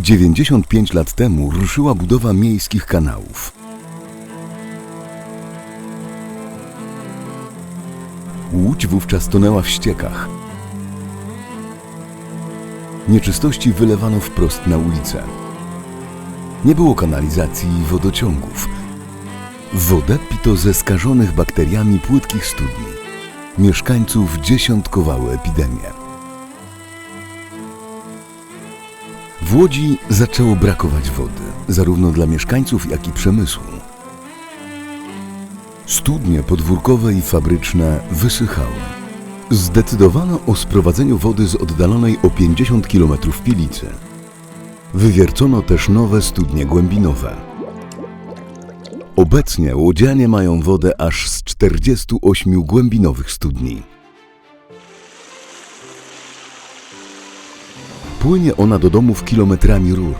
95 lat temu ruszyła budowa miejskich kanałów. Łódź wówczas tonęła w ściekach. Nieczystości wylewano wprost na ulicę. Nie było kanalizacji i wodociągów. Wodę pito ze skażonych bakteriami płytkich studni. Mieszkańców dziesiątkowały epidemie. W Łodzi zaczęło brakować wody, zarówno dla mieszkańców, jak i przemysłu. Studnie podwórkowe i fabryczne wysychały. Zdecydowano o sprowadzeniu wody z oddalonej o 50 km Pielicy. Wywiercono też nowe studnie głębinowe. Obecnie łodzianie mają wodę aż z 48 głębinowych studni. Płynie ona do domów kilometrami rur.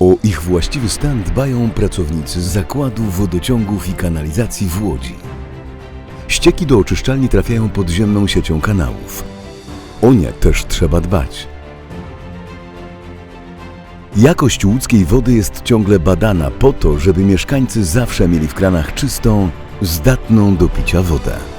O ich właściwy stan dbają pracownicy z zakładu wodociągów i kanalizacji w Łodzi. Ścieki do oczyszczalni trafiają podziemną siecią kanałów. O nie też trzeba dbać. Jakość łódzkiej wody jest ciągle badana po to, żeby mieszkańcy zawsze mieli w kranach czystą, zdatną do picia wodę.